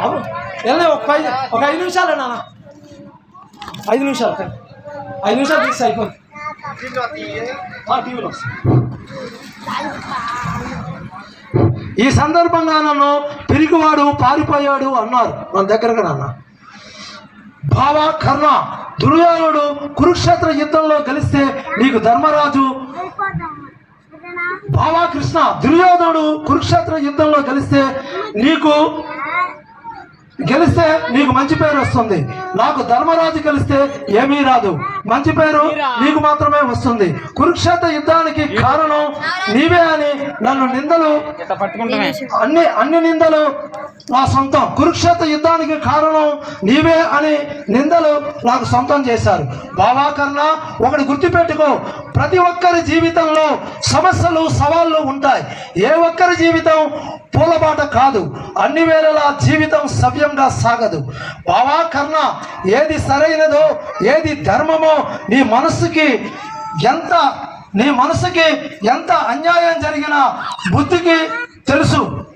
అవును. వెళ్ళే ఒక ఐదు ఒక ఐదు నిమిషాలు నాన్న. ఐదు నిమిషాలు ఐదు నిమిషాలు తీసి అయిపోయింది టీవీలో. ఈ సందర్భంగా నన్ను పిరిగివాడు పారిపోయాడు అన్నారు. మన దగ్గరగా నాన్న భావ కర్ణ దుర్యోధనుడు కురుక్షేత్ర యుద్ధంలో గెలిస్తే నీకు ధర్మరాజు. భావా కృష్ణ దుర్యోధనుడు కురుక్షేత్ర యుద్ధంలో గెలిస్తే నీకు గెలిస్తే నీకు మంచి పేరు వస్తుంది. నాకు ధర్మరాజు గెలిస్తే ఏమీ రాదు. మంచి పేరు నీకు మాత్రమే వస్తుంది. కురుక్షేత్ర యుద్ధానికి కారణం నీవే అని నన్ను నిందలు అన్ని అన్ని నిందలు నా సొంతం. కురుక్షేత్ర యుద్ధానికి కారణం నీవే అని నిందలు నాకు సొంతం చేశారు. బావా కన్నా ఒకటి గుర్తుపెట్టుకో. ప్రతి ఒక్కరి జీవితంలో సమస్యలు సవాళ్ళు ఉంటాయి. ఏ ఒక్కరి జీవితం పూలబాట కాదు. అన్ని వేళలా జీవితం సవ్యంగా సాగదు. బావా కన్నా ఏది సరైనదో ఏది ధర్మమో నీ మనస్సుకి ఎంత నీ మనసుకి ఎంత అన్యాయం జరిగినా బుద్ధికి తెలుసు.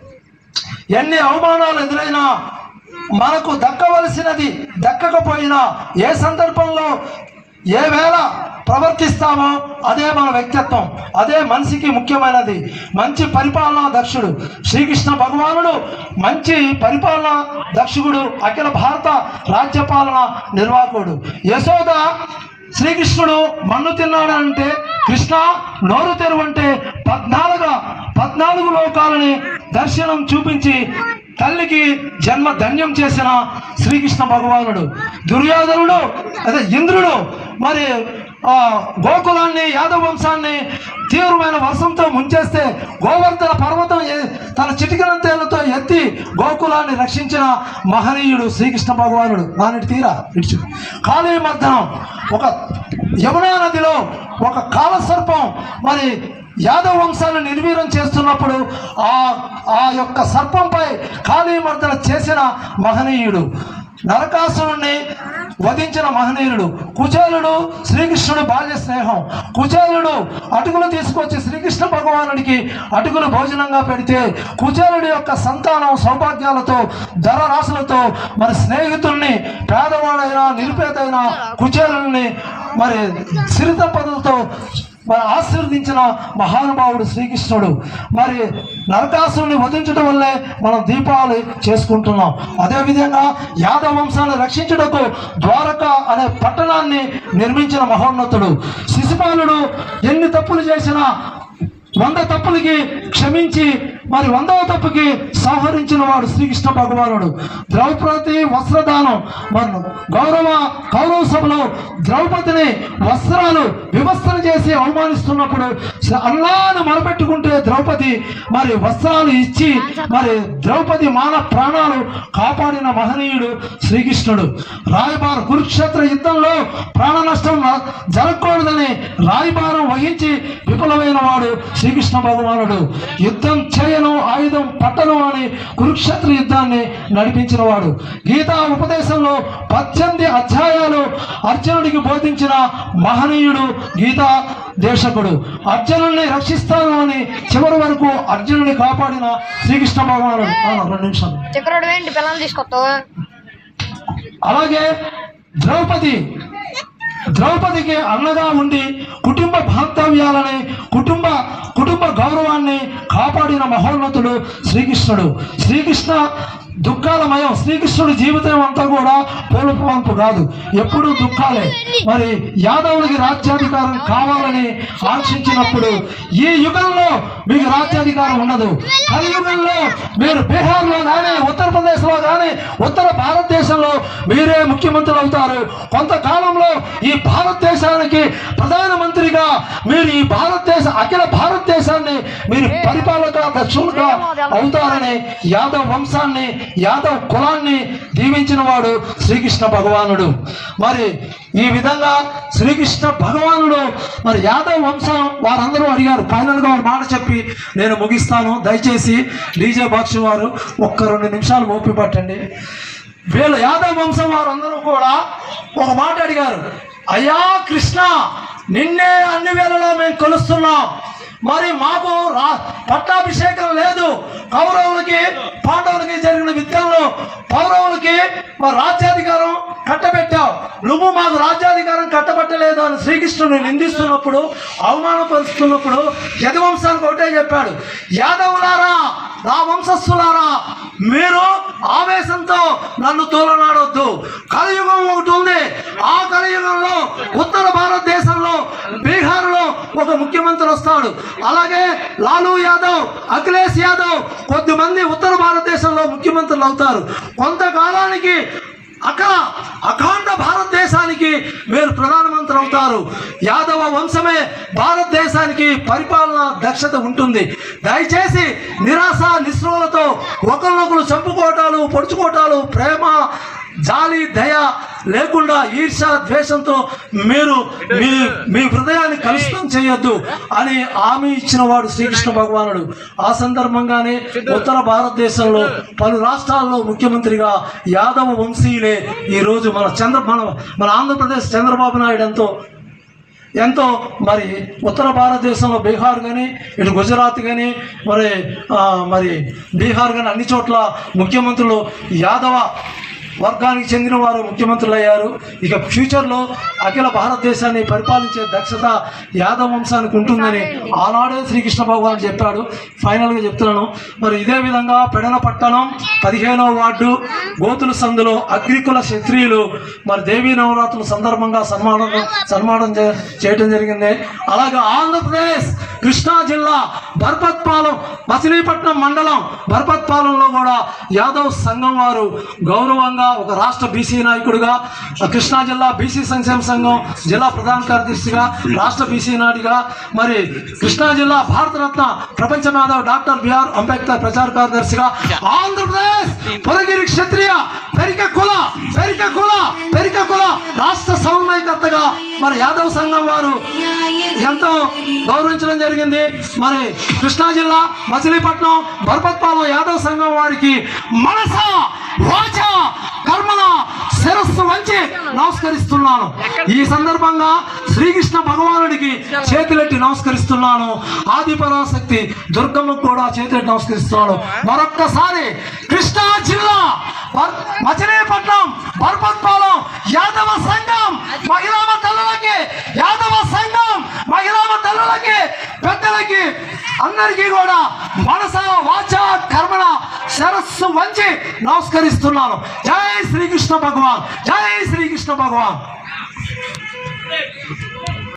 ఎన్ని అవమానాలు ఎదురైనా మనకు దక్కవలసినది దక్కకపోయినా ఏ సందర్భంలో ఏ వేళ ప్రవర్తిస్తామో అదే మన వ్యక్తిత్వం అదే మనిషికి ముఖ్యమైనది. మంచి పరిపాలనా దక్షుడు శ్రీకృష్ణ భగవానుడు మంచి పరిపాలనా దక్షుడు అఖిల భారత రాజ్యపాలన నిర్వాహకుడు. యశోద శ్రీకృష్ణుడు మన్ను తిన్నాడంటే కృష్ణ నోరు తెరువంటే పద్నాలుగు పద్నాలుగు లోకాలని దర్శనం చూపించి తల్లికి జన్మ ధన్యం చేసిన శ్రీకృష్ణ భగవానుడు. దుర్యోధనుడు అదే ఇంద్రుడు మరి గోకులాన్ని యాదవ వంశాన్ని తీవ్రమైన వర్షంతో ముంచేస్తే గోవర్ధన పర్వతం తన తన చిటికలంతేళ్ళతో ఎత్తి గోకులాన్ని రక్షించిన మహనీయుడు శ్రీకృష్ణ భగవానుడు. నాని తీరా ఇడిచు. కాళీ మర్దనం ఒక యమునా నదిలో ఒక కాలసర్పం మరి యాదవ వంశాన్ని నిర్వీర్యం చేస్తున్నప్పుడు ఆ ఆ యొక్క సర్పంపై కాళీమర్దన చేసిన మహనీయుడు నరకాసురుణ్ణి వధించిన మహనీయుడు కుచేలుడు శ్రీకృష్ణుడు బాల్య స్నేహం. కుచేలుడు అటుకులు తీసుకొచ్చి శ్రీకృష్ణ భగవానుడికి అటుకులు భోజనంగా పెడితే కుచేలుడి యొక్క సంతానం సౌభాగ్యాలతో ధర రాసులతో మరి స్నేహితుల్ని పేదవాడైనా నిరుపేదైనా కుచేలుని మరి సిరి సంపదలతో మరి ఆశీర్వదించిన మహానుభావుడు శ్రీకృష్ణుడు. మరి నరకాసురుని వధించడం వల్లే మనం దీపావళి చేసుకుంటున్నాం. అదేవిధంగా యాదవ వంశాన్ని రక్షించుటకు ద్వారక అనే పట్టణాన్ని నిర్మించిన మహోన్నతుడు. శిశుపాలుడు ఎన్ని తప్పులు చేసినా వంద తప్పులకి క్షమించి మరి వందవ తప్పుకి సంహరించిన వాడు శ్రీకృష్ణ భగవానుడు. ద్రౌపది వస్త్రదానం మరి గౌరవ కౌరవ సభలో ద్రౌపదిని వస్త్రాలు వివస్త్రం చేసి అవమానిస్తున్నప్పుడు అల్లాను మరపెట్టుకుంటే ద్రౌపది మరి వస్త్రాలు ఇచ్చి మరి ద్రౌపది మాన ప్రాణాలు కాపాడిన మహనీయుడు శ్రీకృష్ణుడు. రాయబార కురుక్షేత్ర యుద్ధంలో ప్రాణ నష్టం జరగకూడదని రాయబారం వహించి విఫలమైన వాడు శ్రీకృష్ణ భగవానుడు యుద్ధం చేయను ఆయుధం పట్టను అని కురుక్షేత్ర యుద్ధాన్ని నడిపించిన వాడు గీతా ఉపదేశంలో పద్దెనిమిది అధ్యాయాలు అర్జునుడికి బోధించిన మహనీయుడు గీతా దేశకుడు. అర్జునుడిని రక్షిస్తాను అని చివరి వరకు అర్జునుడిని కాపాడిన శ్రీకృష్ణ భగవానుడు. రెండు నిమిషాలు. అలాగే ద్రౌపది ద్రౌపదికి అన్నగా ఉండి కుటుంబ బాంధవ్యాలని కుటుంబ కుటుంబ గౌరవాన్ని కాపాడిన మహోన్నతుడు శ్రీకృష్ణుడు. శ్రీకృష్ణ దుఃఖాలమయం. శ్రీకృష్ణుడి జీవితం అంతా కూడా పూలపంపు కాదు. ఎప్పుడూ దుఃఖాలే. మరి యాదవులకి రాజ్యాధికారం కావాలని ఆశించినప్పుడు ఈ యుగంలో మీకు రాజ్యాధికారం ఉండదు. కలియుగంలో మీరు బీహార్లో కానీ ఉత్తరప్రదేశ్లో కానీ ఉత్తర భారతదేశంలో మీరే ముఖ్యమంత్రులు అవుతారు. కొంతకాలంలో ఈ భారతదేశానికి ప్రధానమంత్రిగా మీరు ఈ భారతదేశ అఖిల భారతదేశాన్ని మీరు పరిపాలక దక్షులుగా అవుతారని యాదవ్ వంశాన్ని యాదవ్ కులాన్ని దీవించిన వాడు శ్రీకృష్ణ భగవానుడు. మరి ఈ విధంగా శ్రీకృష్ణ భగవానుడు మరి యాదవ్ వంశం వారందరూ అడిగారు. ఫైనల్గా ఒక మాట చెప్పి నేను ముగిస్తాను. దయచేసి డీజే బాక్స్ వారు ఒక్క రెండు నిమిషాలు మోపి పట్టండి. వీళ్ళు యాదవ్ వంశం వారందరూ కూడా ఒక మాట అడిగారు. అయ్యా కృష్ణ నిన్నే అన్ని వేళలా మేము కొలుస్తున్నాం. మరి మాకు రా పట్టాభిషేకం లేదు. కౌరవులకి పాండవులకి జరిగిన విద్యలో పౌరవులకి మా రాజ్యాధికారం కట్టబెట్టావు నువ్వు మాకు రాజ్యాధికారం కట్టబెట్టలేదు అని శ్రీకృష్ణుని నిందిస్తున్నప్పుడు అవమానపరుస్తున్నప్పుడు యదవంశ ఒకటే చెప్పాడు యాదవులారా నా వంశస్థులారా మీరు ఆవేశంతో నన్ను తోలనాడొద్దు. కలియుగం ఒకటి ఉంది. ఆ కలియుగంలో ఉత్తర భారతదేశంలో బీహార్లో ఒక ముఖ్యమంత్రి వస్తాడు. అలాగే లాలూ యాదవ్ అఖిలేష్ యాదవ్ కొద్దిమంది ఉత్తర భారతదేశంలో ముఖ్యమంత్రులు అవుతారు. కొంతకాలానికి అక్కడ అఖండ భారతదేశానికి మీరు ప్రధానమంత్రి అవుతారు యాదవ వంశమే భారతదేశానికి పరిపాలన దక్షత ఉంటుంది. దయచేసి నిరాశ నిస్రోలతో ఒకరినొకరు చంపుకోటాలు పొడుచుకోటాలు ప్రేమ జాలి దయ లేకుండా ఈర్ష ద్వేషంతో మీరు మీ మీ హృదయాన్ని కలుషితం చేయొద్దు అని హామీ ఇచ్చిన వాడు శ్రీకృష్ణ భగవానుడు. ఆ సందర్భంగానే ఉత్తర భారతదేశంలో పలు రాష్ట్రాల్లో ముఖ్యమంత్రిగా యాదవ వంశీయులే ఈరోజు మన చంద్ర మన మన ఆంధ్రప్రదేశ్ చంద్రబాబు నాయుడు ఎంతో ఎంతో మరి ఉత్తర భారతదేశంలో బీహార్ కానీ ఇటు గుజరాత్ కానీ మరి మరి బీహార్ కానీ అన్ని చోట్ల ముఖ్యమంత్రులు యాదవ వర్గానికి చెందిన వారు ముఖ్యమంత్రులు అయ్యారు ఇక ఫ్యూచర్లో అఖిల భారతదేశాన్ని పరిపాలించే దక్షత యాదవ వంశానికి ఉంటుందని ఆనాడే శ్రీకృష్ణ భగవాన్ చెప్పాడు ఫైనల్గా చెప్తున్నాను. మరి ఇదే విధంగా పెడల పట్టణం పదిహేనవ వార్డు గోతుల సందులో అగ్రికుల క్షత్రియులు మరి దేవీ నవరాత్రుల సందర్భంగా సన్మానం సన్మానం చే- చేయటం జరిగింది. అలాగే ఆంధ్రప్రదేశ్ కృష్ణా జిల్లా బర్పత్పాలెం మచిలీపట్నం మండలం బర్పత్పాలెంలో కూడా యాదవ్ సంఘం వారు గౌరవంగా ఒక రాష్ట్ర బీసీ నాయకుడిగా కృష్ణా జిల్లా బీసీ సంక్షేమ సంఘం జిల్లా ప్రధాన కార్యదర్శిగా రాష్ట్ర బీసీ నాడిగా మరి కృష్ణా జిల్లా భారతరత్న ప్రపంచ మేధావి డాక్టర్ బిఆర్ అంబేద్కర్ ప్రచార కార్యదర్శిగా ఆంధ్రప్రదేశ్ పురగిరి క్షత్రియ పెరిక కుల పెరిక కుల పెరిక కుల రాష్ట్ర సమన్వయకర్తగా మరి యాదవ్ సంఘం వారు ఎంతో గౌరవించడం జరిగింది. మరి కృష్ణా జిల్లా మచిలీపట్నం బర్పత్పాలెం యాదవ్ సంఘం వారికి మనస వాచ కర్మల శిరస్సు వంచి నమస్కరిస్తున్నాను. ఈ సందర్భంగా శ్రీకృష్ణ భగవానుడికి చేతులెట్టి నమస్కరిస్తున్నాను. ఆదిపరాశక్తి దుర్గమ్మ కూడా చేతులెట్టి నమస్కరిస్తున్నాను. మరొక్కసారి కృష్ణా జిల్లా మచిలీపట్నం బర్పత్పాలెం యాదవ సంఘం మహిళా తల్లులకి యాదవ సంఘం పెద్దలకి అందరికీ కూడా మనస వాచ కర్మణ శరస్సు వంచి నమస్కరిస్తున్నాను. జై శ్రీకృష్ణ భగవాన్ జై శ్రీకృష్ణ భగవాన్.